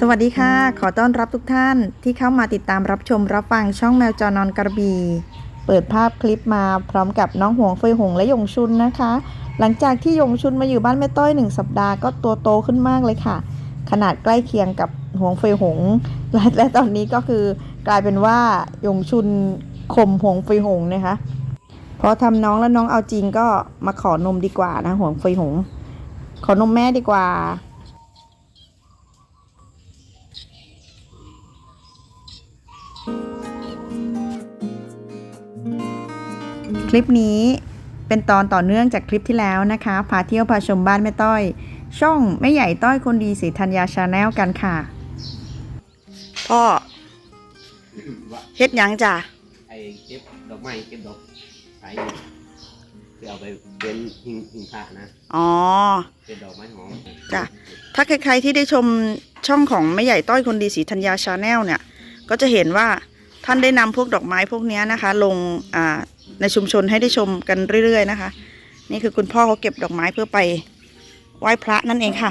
สวัสดีค่ะ ขอต้อนรับทุกท่านที่เข้ามาติดตามรับชมรับฟังช่องแมวจอนอนกระบี่เปิดภาพคลิปมาพร้อมกับน้องหวงเฟยหงและยงชุนนะคะ หลังจากที่ยงชุนมาอยู่บ้านแม่ต้อยหนึ่งสัปดาห์ก็ตัวโตขึ้นมากเลยค่ะ ขนาดใกล้เคียงกับหวงเฟยหง และและตอนนี้ก็คือกลายเป็นว่ายงชุนข่มหวงเฟยหงนะคะพอทำน้องแล้วน้องเอาจริงก็มาขอนมดีกว่านะหวงเฟยหง ขอนมแม่ดีกว่า คลิปนี้เป็นตอนต่อเนื่องจากคลิปที่แล้วนะคะ พาเที่ยวพาชมบ้านแม่ต้อย ช่องแม่ใหญ่ต้อยคนดีสีธัญญาชาแนลกันค่ะ พ่อว่าเฮ็ดหยังจ้ะไอ้เก็บดอกไม้เก็บดอกไม้เพื่อเอาไปเป็นหิงหิงพระนะ อ๋อ เป็นดอกไม้หอมจ้ะถ้าใครๆที่ได้ชมช่องของแม่ใหญ่ต้อยคนดีสีธัญญาชาแนลเนี่ย ก็จะเห็นว่าท่านได้นำพวกดอกไม้พวกเนี้ยนะคะ ลงอ่า ในชุมชนให้ได้ชมกันเรื่อย ๆ นะคะ นี่คือคุณพ่อเขาเก็บดอกไม้เพื่อไปไหว้พระนั่นเองค่ะ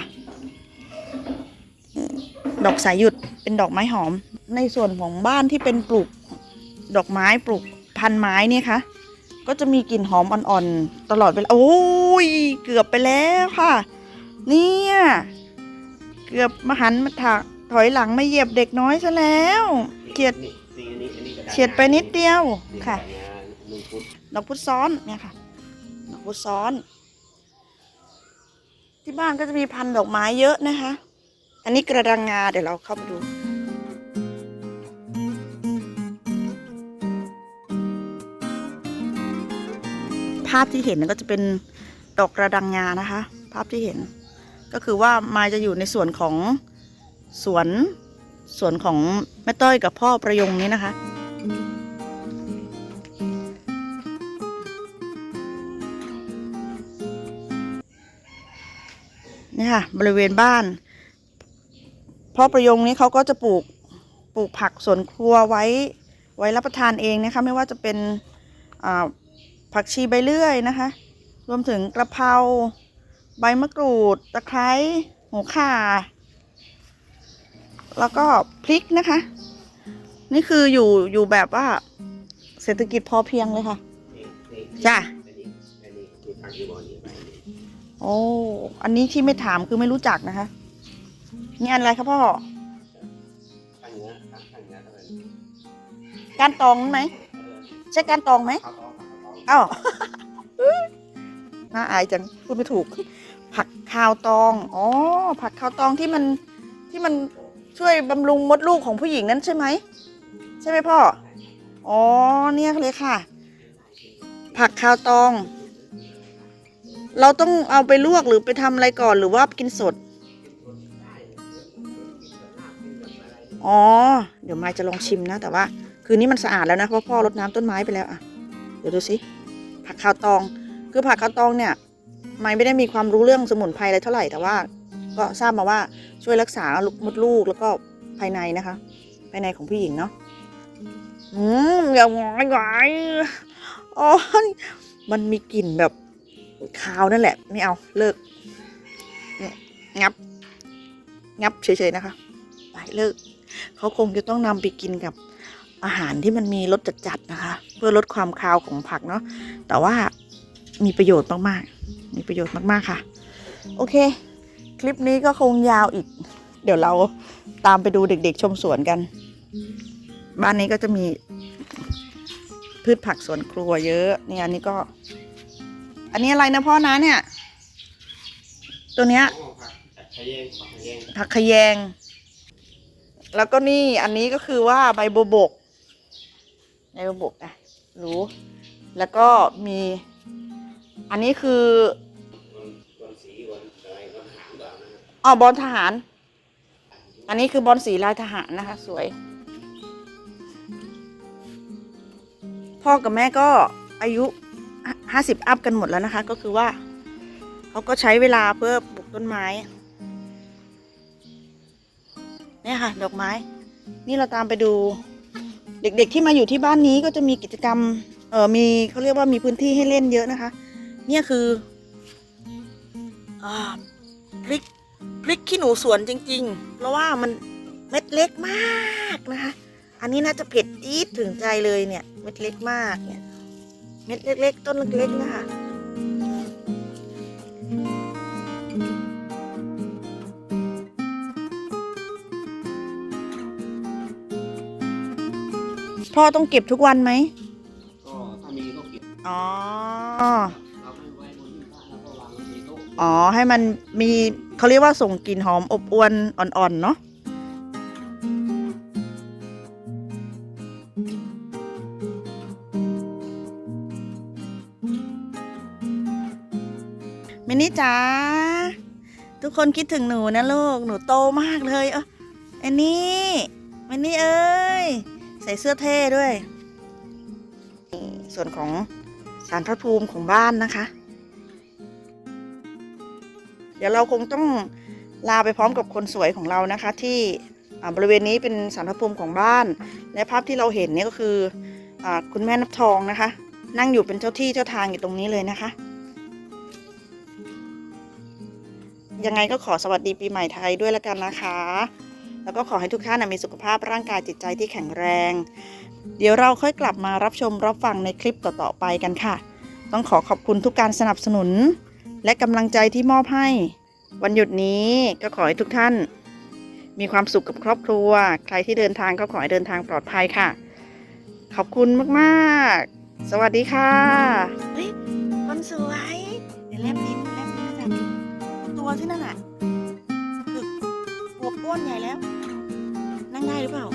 ดอกสายหยุดเป็นดอกไม้หอม ในส่วนของบ้านที่เป็นปลูกดอกไม้ปลูกพันไม้เนี่ยค่ะ ก็จะมีกลิ่นหอมอ่อนๆตลอดเวลาโอ้ยเกือบไปแล้วค่ะ เนี่ย เกือบมาหันมาถักถอยหลังมาเหยียบเด็กน้อยซะแล้วเฉียดเฉียดไปนิดเดียวค่ะ ดอกพุธซ้อนเนี่ยค่ะ ดอกพุธซ้อน ที่บ้านก็จะมีพันธุ์ดอกไม้เยอะนะคะ อันนี้กระดังงาเดี๋ยวเราเข้าไปดูภาพที่เห็นก็จะเป็นดอกกระดังงานะคะ ภาพที่เห็น ก็คือว่ามาจะอยู่ในส่วนของสวนสวนของแม่ต้อยกับพ่อประยงนี้นะคะ นี่ยค่ะ บริเวณบ้านพ่อประยงนี้เขาก็จะปลูกปลูกผักสวนครัวไว้ไว้รับประทานเองนะคะ ไม่ว่าจะเป็นอ่าผักชีใบเลื่อยนะคะ รวมถึงกระเพราใบมะกรูดตะไคร้หัวข่า แล้วก็พริกนะคะ นี่คืออยู่อยู่แบบว่าเศรษฐกิจพอเพียงเลยค่ะนี่นี่จ้ะ โอ้ อันนี้ที่ไม่ถามคือไม่รู้จักนะคะ นี่อันอะไรครับพ่อข้างเนื้อข้างข้างเนื้อเท่านั้นการตองไหม ใช่การตองไหมข้าวตองข้าวตองอ้าวน่าอายจัง พูดไม่ถูก ผักคาวตอง อ๋อ ผักคาวตองที่มันที่มันช่วยบำรุงมดลูกของผู้หญิงนั้นใช่ไหม ใช่ไหมพ่อ อ๋อ เนี่ยเลยค่ะ ผักคาวตอง เราต้องเอาไปลวกหรือไปทำอะไรก่อนหรือว่ากินสด อ๋อ เดี๋ยวมายจะลองชิมนะ แต่ว่า คืนนี้มันสะอาดแล้วนะ เพราะพ่อรดน้ำต้นไม้ไปแล้วอะ เดี๋ยวดูสิ ผักคาวตอง คือผักคาวตองเนี่ยมายไม่ได้มีความรู้เรื่องสมุนไพรอะไรเท่าไหร่ แต่ว่า ก็ทราบมาว่าช่วยรักษาลูกมดลูกแล้วก็ภายในนะคะ ภายในของผู้หญิงเนาะ อืมอย่าหวายหวายอ๋อ มันมีกลิ่นแบบ คาวนั่นแหละ ไม่เอาเลิกงับ งับเฉยๆนะคะ ไปเลิก เขาคงจะต้องนำไปกินกับอาหารที่มันมีรสจัดๆนะคะ เพื่อลดความคาวของผักเนาะแต่ว่ามีประโยชน์มากๆ มีประโยชน์มากๆค่ะ โอเค คลิปนี้ก็คงยาวอีก เดี๋ยวเราตามไปดูเด็กๆชมสวนกัน บ้านนี้ก็จะมีพืชผักสวนครัวเยอะ นี่อันนี้ก็ อันนี้อะไรนะพ่อนะเนี่ย ตัวเนี้ยผักขยงผักขะแยง แล้วก็นี่อันนี้ก็คือว่าใบโบบกใบโบบกอะรู้ แล้วก็มี อันนี้คืออ๋อบอลทหาร อันนี้คือบอลสีลายทหารนะคะ สวย พ่อกับแม่ก็อายุ ห้าสิบอัพกันหมดแล้วนะคะ ก็คือว่าเขาก็ใช้เวลาเพื่อปลูกต้นไม้เนี่ยค่ะ ดอกไม้ นี่เราตามไปดู เด็กๆที่มาอยู่ที่บ้านนี้ก็จะมีกิจกรรม เออมีเขาเรียกว่ามีพื้นที่ให้เล่นเยอะนะคะ เนี่ยคืออ่าพริกพริกขี้หนูสวนจริง ๆ เพราะว่ามันเม็ดเล็กมากนะคะ อันนี้น่าจะเผ็ดจี๊ดถึงใจเลยเนี่ย เม็ดเล็กมากเนี่ย เม็ดเล็กๆ ต้นเล็กๆ นะคะพ่อต้องเก็บทุกวันไหม ก็ถ้ามีก็เก็บอ๋อเราไม่ไว้บนหิ้งพระแล้วก็วางไว้ในโต๊ะ อ๋อ ให้มันมีเขาเรียกว่าส่งกลิ่นหอมอบอวนอ่อนๆ เนาะ มินนี่จ๋าทุกคนคิดถึงหนูนะลูก หนูโตมากเลยเออไอ้นี่มินนี่เอ้ย ใส่เสื้อเท่ด้วย ส่วนของสารพระภูมิของบ้านนะคะ เดี๋ยวเราคงต้องลาไปพร้อมกับคนสวยของเรานะคะ ที่บริเวณนี้เป็นสารพระภูมิของบ้าน และภาพที่เราเห็นนี่ก็คืออคุณแม่นับทองนะคะ นั่งอยู่เป็นเจ้าที่เจ้าทางอยู่ตรงนี้เลยนะคะ ยังไงก็ขอสวัสดีปีใหม่ไทยด้วยละกันนะคะ แล้วก็ขอให้ทุกท่านมีสุขภาพร่างกายจิตใจที่แข็งแรง เดี๋ยวเราค่อยกลับมารับชมรับฟังในคลิปต่อๆไปกันค่ะ ต้องขอขอบคุณทุกการสนับสนุน และกำลังใจที่มอบให้ วันหยุดนี้ก็ขอให้ทุกท่าน มีความสุขกับครอบครัว ใครที่เดินทางก็ขอให้เดินทางปลอดภัยค่ะ ขอบคุณมากๆ สวัสดีค่ะเฮ้ยคนสวย ที่นั่นอะคือหัวป้นใหญ่แล้ว นั่งได้หรือเปล่า